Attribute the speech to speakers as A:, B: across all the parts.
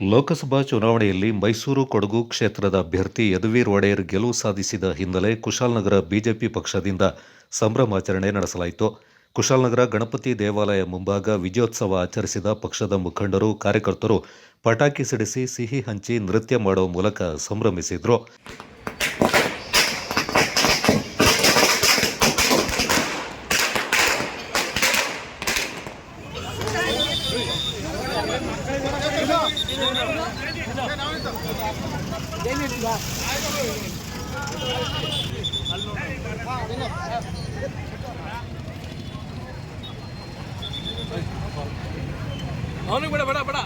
A: ಲೋಕಸಭಾ ಚುನಾವಣೆಯಲ್ಲಿ ಮೈಸೂರು ಕೊಡಗು ಕ್ಷೇತ್ರದ ಅಭ್ಯರ್ಥಿ ಯದುವೀರ್ ಒಡೆಯರ್ ಗೆಲುವು ಸಾಧಿಸಿದ ಹಿನ್ನೆಲೆ ಕುಶಾಲನಗರ ಬಿಜೆಪಿ ಪಕ್ಷದಿಂದ ಸಂಭ್ರಮಾಚರಣೆ ನಡೆಸಲಾಯಿತು. ಕುಶಾಲನಗರ ಗಣಪತಿ ದೇವಾಲಯ ಮುಂಭಾಗ ವಿಜಯೋತ್ಸವ ಆಚರಿಸಿದ ಪಕ್ಷದ ಮುಖಂಡರು, ಕಾರ್ಯಕರ್ತರು ಪಟಾಕಿ ಸಿಡಿಸಿ ಸಿಹಿ ಹಂಚಿ ನೃತ್ಯ ಮಾಡುವ ಮೂಲಕ ಸಂಭ್ರಮಿಸಿದ್ರು.
B: అవును కూడా బడా బడా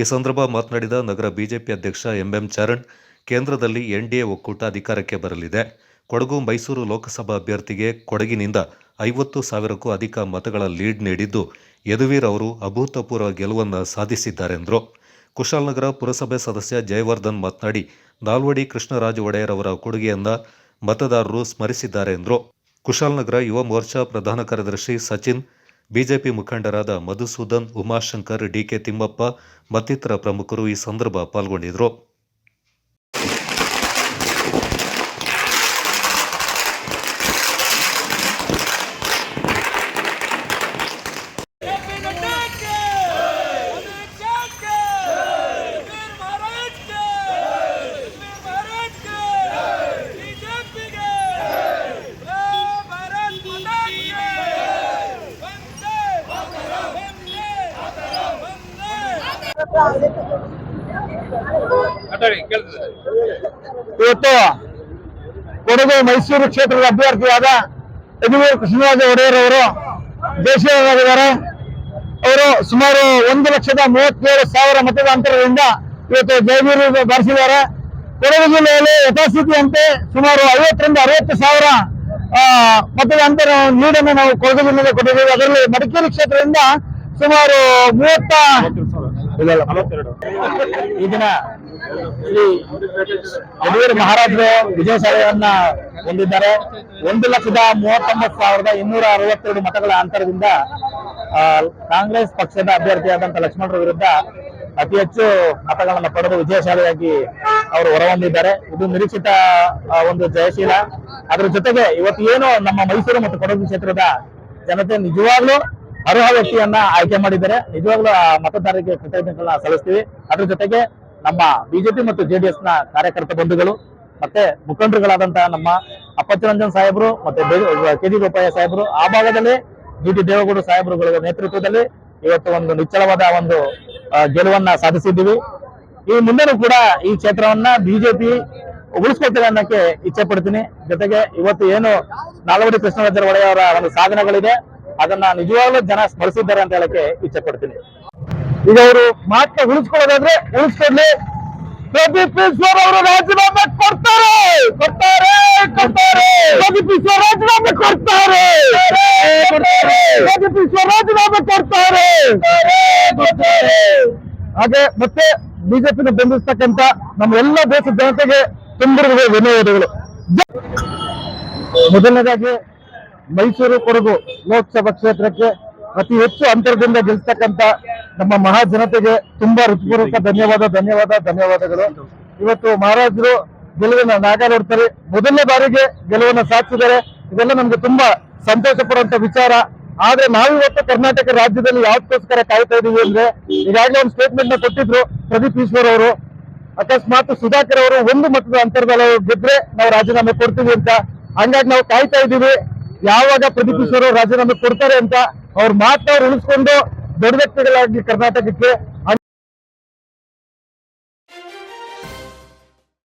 A: ಈ ಸಂದರ್ಭ ಮಾತನಾಡಿದ ನಗರ ಬಿಜೆಪಿ ಅಧ್ಯಕ್ಷ ಎಂಎಂ ಚರಣ್, ಕೇಂದ್ರದಲ್ಲಿ ಎನ್ಡಿಎ ಒಕ್ಕೂಟ ಅಧಿಕಾರಕ್ಕೆ ಬರಲಿದೆ. ಕೊಡಗು ಮೈಸೂರು ಲೋಕಸಭಾ ಅಭ್ಯರ್ಥಿಗೆ ಕೊಡಗಿನಿಂದ ಐವತ್ತು ಸಾವಿರಕ್ಕೂ ಅಧಿಕ ಮತಗಳ ಲೀಡ್ ನೀಡಿದ್ದು, ಯದುವೀರ್ ಅವರು ಅಭೂತಪೂರ್ವ ಗೆಲುವನ್ನು ಸಾಧಿಸಿದ್ದಾರೆಂದರು. ಕುಶಾಲನಗರ ಪುರಸಭೆ ಸದಸ್ಯ ಜಯವರ್ಧನ್ ಮಾತನಾಡಿ, ನಾಲ್ವಡಿ ಕೃಷ್ಣರಾಜ ಒಡೆಯರ್ ಅವರ ಕೊಡುಗೆಯನ್ನು ಮತದಾರರು ಸ್ಮರಿಸಿದ್ದಾರೆ ಎಂದರು ಕುಶಾಲನಗರ ಯುವ ಮೋರ್ಚಾ ಪ್ರಧಾನ ಕಾರ್ಯದರ್ಶಿ ಸಚಿನ್ ಬಿಜೆಪಿ ಮುಖಂಡರಾದ ಮಧುಸೂದನ್ ಉಮಾಶಂಕರ್ ಡಿಕೆ ತಿಮ್ಮಪ್ಪ ಮತ್ತಿತರ ಪ್ರಮುಖರು ಈ ಸಂದರ್ಭ ಪಾಲ್ಗೊಂಡಿದ್ದರು.
C: ಇವತ್ತು ಕೊಡಗು ಮೈಸೂರು ಕ್ಷೇತ್ರದ ಅಭ್ಯರ್ಥಿಯಾದ ಯದುವೀರ್ ಕೃಷ್ಣರಾಜ ಒಡೆಯರ್ ಅವರು ದೇಶೀಯರಾಗಿದ್ದಾರೆ. ಅವರು ಸುಮಾರು ಒಂದು ಲಕ್ಷದ ಮೂವತ್ತೇಳು ಸಾವಿರ ಮತದ ಅಂತರದಿಂದ ಇವತ್ತು ಜಯವೀರ್ ಬಾರಿಸಿದ್ದಾರೆ. ಕೊಡಗು ಜಿಲ್ಲೆಯಲ್ಲಿ ಯಥಾಸ್ಥಿತಿಯಂತೆ ಸುಮಾರು ಐವತ್ತರಿಂದ ಅರವತ್ತು ಸಾವಿರ ಮತದ ಅಂತರ ನೀಡನ್ನು ನಾವು ಕೊಡಗು ಜಿಲ್ಲೆಗೆ ಕೊಟ್ಟಿದ್ದೇವೆ. ಅದರಲ್ಲಿ ಮಡಿಕೇರಿ ಕ್ಷೇತ್ರದಿಂದ ಸುಮಾರು ಮೂವತ್ತ ಇಲ್ಲ, ಈ ದಿನ ಶ್ರೀ ಯದುವೀರ್ ಮಹಾರಾಜರು ವಿಜಯಸಾಲೆಯನ್ನ ಹೊಂದಿದ್ದಾರೆ. ಒಂದು ಲಕ್ಷದ ಮೂವತ್ತೊಂಬತ್ತು ಸಾವಿರದ ಇನ್ನೂರ ಅರವತ್ತೆರಡು ಮತಗಳ ಅಂತರದಿಂದ ಕಾಂಗ್ರೆಸ್ ಪಕ್ಷದ ಅಭ್ಯರ್ಥಿಯಾದಂತ ಲಕ್ಷ್ಮಣರ ವಿರುದ್ಧ ಅತಿ ಹೆಚ್ಚು ಮತಗಳನ್ನು ಪಡೆದು ವಿಜಯಶಾಲಿಯಾಗಿ ಅವರು ಹೊರಹೊಮ್ಮಿದ್ದಾರೆ. ಇದು ನಿರೀಕ್ಷಿತ ಒಂದು ಜಯಶೀಲ. ಅದರ ಜೊತೆಗೆ ಇವತ್ತು ಏನು ನಮ್ಮ ಮೈಸೂರು ಮತ್ತು ಕೊಡಗು ಕ್ಷೇತ್ರದ ಜನತೆ ನಿಜವಾಗ್ಲೂ ಅರ್ಹ ವ್ಯಕ್ತಿಯನ್ನ ಆಯ್ಕೆ ಮಾಡಿದ್ದಾರೆ. ನಿಜವಾಗ್ಲೂ ಮತದಾರರಿಗೆ ಕೃತಜ್ಞತೆಗಳನ್ನ ಸಲ್ಲಿಸ್ತೀವಿ. ಅದ್ರ ಜೊತೆಗೆ ನಮ್ಮ ಬಿಜೆಪಿ ಮತ್ತು ಜೆಡಿಎಸ್ನ ಕಾರ್ಯಕರ್ತ ಬಂಧುಗಳು ಮತ್ತೆ ಮುಖಂಡರುಗಳಾದಂತಹ ನಮ್ಮ ಅಪ್ಪಚ್ಚರಂಜನ್ ಸಾಹೇಬರು ಮತ್ತೆ ಕೆ ಡಿ ಗೋಪಾಯ ಸಾಹೇಬರು, ಆ ಭಾಗದಲ್ಲಿ ಜಿ ಟಿ ದೇವೇಗೌಡ ಸಾಹೇಬರುಗಳ ನೇತೃತ್ವದಲ್ಲಿ ಇವತ್ತು ಒಂದು ನಿಚ್ಚಳವಾದ ಒಂದು ಗೆಲುವನ್ನ ಸಾಧಿಸಿದ್ದೀವಿ. ಈ ಮುಂದೆನೂ ಕೂಡ ಈ ಕ್ಷೇತ್ರವನ್ನ ಬಿಜೆಪಿ ಉಳಿಸ್ಕೊಳ್ತೇವೆ ಅನ್ನಕ್ಕೆ ಇಚ್ಛೆ ಪಡ್ತೀನಿ. ಜೊತೆಗೆ ಇವತ್ತು ಏನು ನಾಲ್ವಡಿ ಕೃಷ್ಣರಾಜರ ಒಡೆಯವರ ಒಂದು ಸಾಧನೆಗಳಿದೆ. ಅದನ್ನ ನಿಜವಾಗ್ಲೂ ಜನ ಸ್ಮರಿಸಿದ್ದಾರೆ ಅಂತ ಹೇಳಕ್ಕೆ ಇಚ್ಛೆ ಪಡ್ತೀನಿ. ಈಗ ಅವರು ಮಾತ್ರ ಉಳಿಸ್ಕೊಳ್ಳೋದಾದ್ರೆ ಉಳಿಸ್ಕೊಡ್ಲಿ. ಪ್ರದೀಪ್ ಈಶ್ವರ್ ಅವರು ರಾಜೀನಾಮೆ ಕೊಡ್ತಾರೆ. ಕೊಡ್ತಾರೆ ಕೊಡ್ತಾರೆ. ಪ್ರದೀಪ್ ಈಶ್ವರ್ ರಾಜೀನಾಮೆ ಕೊಡ್ತಾರೆ. ಪ್ರದೀಪ್ ಈಶ್ವರ್ ರಾಜೀನಾಮೆ ಕೊಡ್ತಾರೆ. ಹಾಗೆ ಮತ್ತೆ ಬಿಜೆಪಿನ ಬೆಂಬಲಿಸ್ತಕ್ಕಂತ ನಮ್ಮ ಎಲ್ಲ ದೇಶದ ಜನತೆಗೆ ತುಂಬಿರುವ ಧನ್ಯವಾದಗಳು ಮೊದಲನೇದಾಗಿ ಮೈಸೂರು ಕೊಡಗು ಲೋಕಸಭಾ ಕ್ಷೇತ್ರಕ್ಕೆ ಅತಿ ಹೆಚ್ಚು ಅಂತರದಿಂದ ಗೆಲ್ತಕ್ಕಂತ ನಮ್ಮ ಮಹಾ ಜನತೆಗೆ ತುಂಬಾ ಹೃತ್ಪೂರ್ವಕ ಧನ್ಯವಾದ ಧನ್ಯವಾದ, ಧನ್ಯವಾದಗಳು. ಇವತ್ತು ಮಹಾರಾಜರು ಗೆಲುವಿನ ನಾಗ ಮೊದಲನೇ ಬಾರಿಗೆ ಗೆಲುವನ್ನ ಸಾಧಿಸಿದರೆ ಇದೆಲ್ಲ ನಮ್ಗೆ ತುಂಬಾ ಸಂತೋಷ ಪಡುವಂತ ವಿಚಾರ. ಆದ್ರೆ ನಾವಿವತ್ತು ಕರ್ನಾಟಕ ರಾಜ್ಯದಲ್ಲಿ ಯಾವ್ದಕ್ಕೋಸ್ಕರ ಕಾಯ್ತಾ ಇದೀವಿ ಅಂದ್ರೆ ಈಗಾಗಲೇ ಒಂದು ಸ್ಟೇಟ್ಮೆಂಟ್ನ ಕೊಟ್ಟಿದ್ರು ಪ್ರದೀಪ್ ಈಶ್ವರ್ ಅವರು. ಅಕಸ್ಮಾತ್ ಸುಧಾಕರ್ ಅವರು ಒಂದು ಮತದ ಅಂತರದಲ್ಲಿ ಗೆದ್ರೆ ನಾವು ರಾಜೀನಾಮೆ ಕೊಡ್ತೀವಿ ಅಂತ. ಹಂಗಾಗಿ ನಾವು ಕಾಯ್ತಾ ಇದೀವಿ. ಯಾವಾಗ ಪ್ರದೀಪ್ ರಾಜೀನಾಮೆ ಕೊಡ್ತಾರೆ ಅಂತ ಅವ್ರ ಮಾತನ್ನ ಉಳಿಸ್ಕೊಂಡು ದೊಡ್ಡ ವ್ಯಕ್ತಿಗಳಾಗಿ ಕರ್ನಾಟಕಕ್ಕೆ